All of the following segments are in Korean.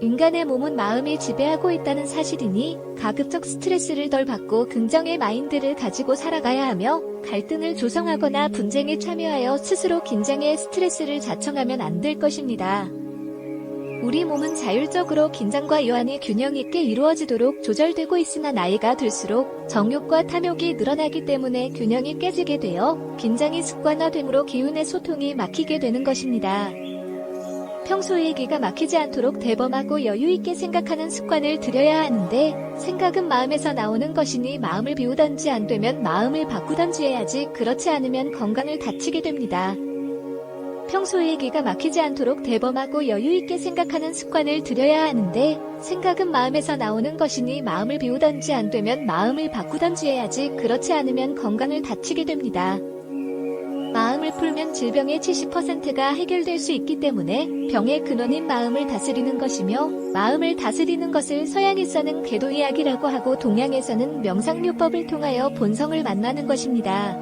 인간의 몸은 마음이 지배하고 있다는 사실이니 가급적 스트레스를 덜 받고 긍정의 마인드를 가지고 살아가야 하며 갈등을 조성하거나 분쟁에 참여하여 스스로 긴장해 스트레스를 자청하면 안 될 것입니다. 우리 몸은 자율적으로 긴장과 유한이 균형 있게 이루어지도록 조절되고 있으나 나이가 들수록 정욕과 탐욕이 늘어나기 때문에 균형이 깨지게 되어 긴장이 습관화되므로 기운의 소통이 막히게 되는 것입니다. 평소에 기가 막히지 않도록 대범하고 여유 있게 생각하는 습관을 들여야 하는데 생각은 마음에서 나오는 것이니 마음을 비우던지 안 되면 마음을 바꾸던지 해야지 그렇지 않으면 건강을 다치게 됩니다. 평소에 기가 막히지 않도록 대범하고 여유 있게 생각하는 습관을 들여야 하는데 생각은 마음에서 나오는 것이니 마음을 비우던지 안 되면 마음을 바꾸던지 해야지 그렇지 않으면 건강을 다치게 됩니다. 마음을 풀면 질병의 70%가 해결될 수 있기 때문에 병의 근원인 마음을 다스리는 것이며 마음을 다스리는 것을 서양에서는 궤도 이야기라고 하고 동양에서는 명상요법을 통하여 본성을 만나는 것입니다.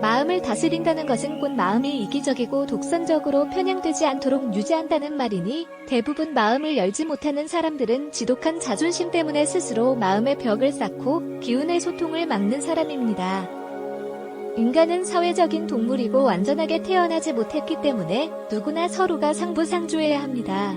마음을 다스린다는 것은 곧 마음이 이기적이고 독선적으로 편향되지 않도록 유지한다는 말이니 대부분 마음을 열지 못하는 사람들은 지독한 자존심 때문에 스스로 마음의 벽을 쌓고 기운의 소통을 막는 사람입니다. 인간은 사회적인 동물이고 완전하게 태어나지 못했기 때문에 누구나 서로가 상부상조해야 합니다.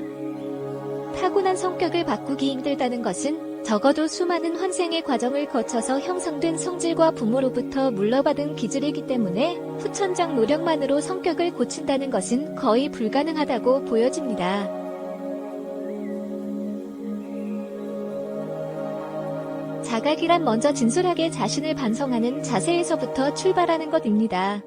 타고난 성격을 바꾸기 힘들다는 것은 적어도 수많은 환생의 과정을 거쳐서 형성된 성질과 부모로부터 물러받은 기질이기 때문에 후천적 노력만으로 성격을 고친다는 것은 거의 불가능하다고 보여집니다. 자각이란 먼저 진솔하게 자신을 반성하는 자세에서부터 출발하는 것입니다.